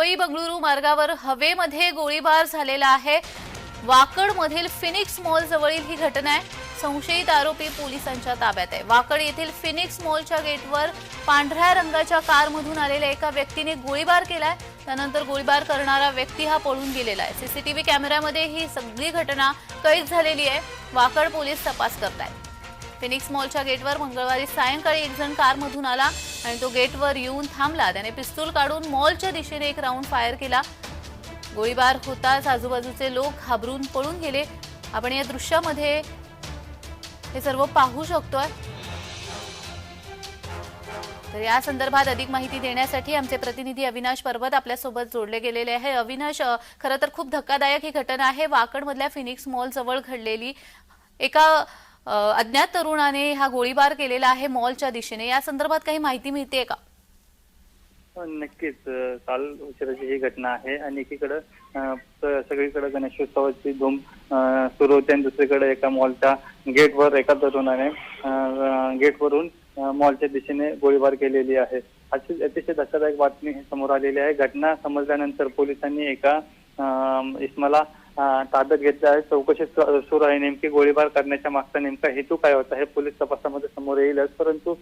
मुंबई बंगळुरू मार्गावर हवेमध्ये गोळीबार झालेला आहे. वाकडमधील फिनिक्स मॉल जवळील ही घटना आहे. संशयित आरोपी पोलिसांच्या ताब्यात आहे. वाकड येथील फिनिक्स मॉलच्या गेटवर पांढऱ्या रंगाच्या कारमधून आलेल्या एका व्यक्तीने गोळीबार केलाय. त्यानंतर गोळीबार करणारा व्यक्ती हा पळून गेलेला आहे. सीसीटीव्ही कॅमेऱ्यामध्ये ही सगळी घटना कैद झालेली आहे. वाकड पोलीस तपास करतायत. फिनिक्स मॉलच्या गेटवर मंगळवारी सायंकाळी एक जण कारमधून आला आणि तो गेटवर येऊन थांबला. त्याने पिस्तूल काढून मॉलच्या दिशेने एक राऊंड फायर केला. गोळीबार होताच आजूबाजूचे लोक घाबरून पळून गेले. आपण या दृश्यामध्ये हे सर्व पाहू शकतोय. तर या संदर्भात अधिक माहिती देण्यासाठी आमचे प्रतिनिधी अविनाश पर्वत आपल्यासोबत जोडले गेलेले आहे. अविनाश खरं तर खूप धक्कादायक ही घटना आहे. वाकडमधल्या फिनिक्स मॉल जवळ घडलेली. एका अज्ञात तरुणाने हा गोळीबार केलेला आहे मॉलच्या दिशेने. या संदर्भात काही माहिती मिळते का? नक्कीच. काल उशिराची ही घटना आहे आणि एकीकडं सगळीकडे गणेशोत्सवाची धूम सुरू होते आणि दुसरीकडे एका मॉलच्या गेटवर एका तरुणाने गेटवरून मॉलच्या दिशेने गोळीबार केलेली आहे. अशी अतिशय धक्कादायक बातमी समोर आलेली आहे. घटना समजल्यानंतर पोलिसांनी एका इस्माला ताब्यात घेतलं आहे चौकशी सुरू आहे. नेमकी गोळीबार करण्याच्या मागचा नेमका हेतू काय होता हे पोलीस तपासामध्ये समोर येईलच. परंतु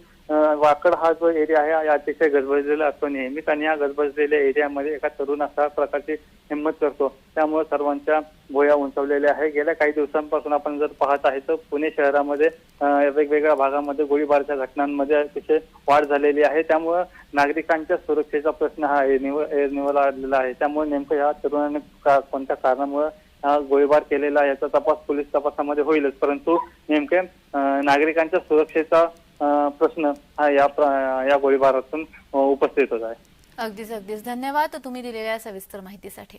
वाकड हा जो एरिया आहे हा अतिशय गजबजलेला असतो नेहमीच. आणि या गजबजलेल्या एरियामध्ये एका तरुण असा प्रकारची हिंमत करतो. त्यामुळे सर्वांच्या भोया उंचावलेल्या आहे गेल्या काही दिवसांपासून आपण जर पाहत आहे तर पुणे शहरामध्ये वेगवेगळ्या भागामध्ये गोळीबारच्या घटनांमध्ये अतिशय वाढ झालेली आहे. त्यामुळं नागरिकांच्या सुरक्षेचा प्रश्न हा निवडला आलेला आहे. त्यामुळे नेमकं ह्या तरुणाने का- कोणत्या कारणामुळे गोळीबार केलेला आहे याचा तपास पोलीस तपासामध्ये होईलच. परंतु नेमके नागरिकांच्या सुरक्षेचा प्रश्न हा या या गोळीबारातून उपस्थित होत आहे. अगदीच अगदीच. धन्यवाद तुम्ही दिलेल्या सविस्तर माहितीसाठी.